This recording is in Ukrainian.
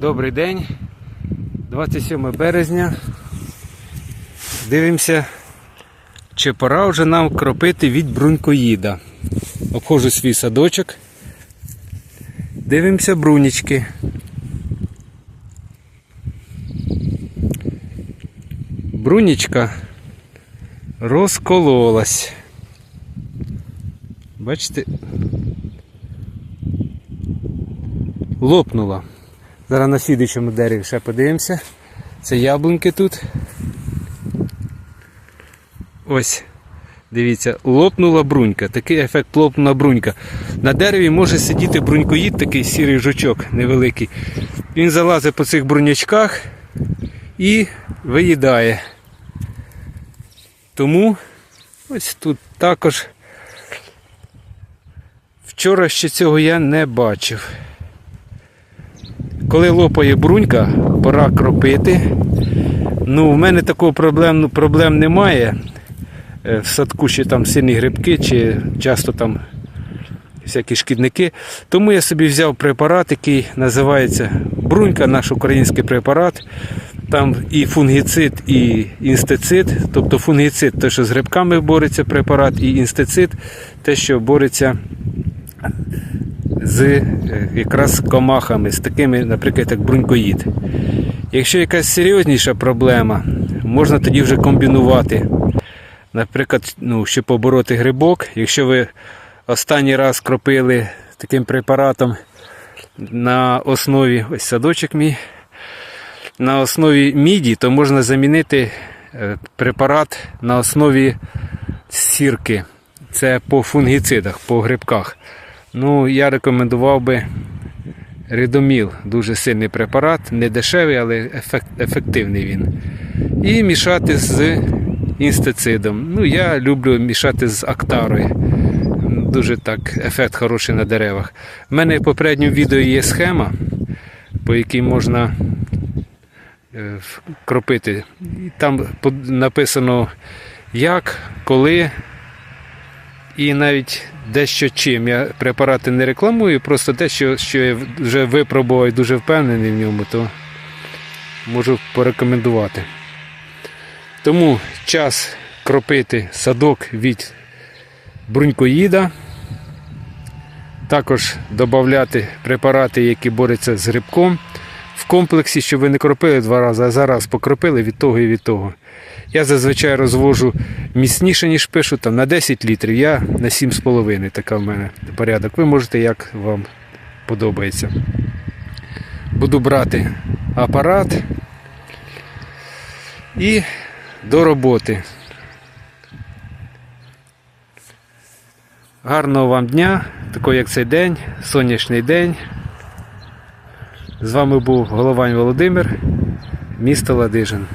Добрий день. 27 березня. Дивимося, чи пора вже нам кропити від брунькоїда. Обходжу свій садочок. Дивимося брунічки. Брунічка розкололась. Бачите? Лопнула. Зараз на слідчому дереві ще подивимося. Це яблуньки тут. Ось. Дивіться, лопнула брунька. Такий ефект лопнула брунька. На дереві може сидіти брунькоїд, такий сірий жучок невеликий. Він залазить по цих брунячках і виїдає. Тому ось тут також вчора ще цього я не бачив. Коли лопає брунька, пора кропити. Ну, в мене такого проблем, проблем немає. Е, В садку ще там сильні грибки, чи часто там всякі шкідники. Тому я собі взяв препарат, який називається брунька, наш український препарат. Там і фунгіцид, і інстицид. Тобто фунгіцид те, що з грибками бореться препарат, і інстицид те, що бореться з е, якраз комахами, з такими, наприклад, як брунькоїд. Якщо якась серйозніша проблема, можна тоді вже комбінувати. Наприклад, ну, щоб побороти грибок, якщо ви останній раз кропили таким препаратом на основі ось садочок мій, на основі міді, то можна замінити е, препарат на основі сірки. Це по фунгіцидах, по грибках. Ну, я рекомендував би Ридоміл, дуже сильний препарат, не дешевий, але ефективний він. І мішати з інстицидом. Ну, я люблю мішати з актарою. Дуже так ефект хороший на деревах. У мене в попередньому відео є схема, по якій можна е, кропити. Там написано як, коли і навіть дещо чим. Я препарати не рекламую, просто дещо, що я вже випробував і дуже впевнений в ньому, то можу порекомендувати. Тому час кропити садок від брунькоїда. Також додати препарати, які борються з грибком. В комплексі, щоб ви не кропили два рази, а зараз покропили від того і від того. Я зазвичай розвожу міцніше, ніж пишу, там на 10 літрів, я на 7,5 така в мене порядок. Ви можете, як вам подобається. Буду брати апарат і до роботи. Гарного вам дня, такий як цей день, сонячний день. З вами був Головань Володимир, місто Ладижин.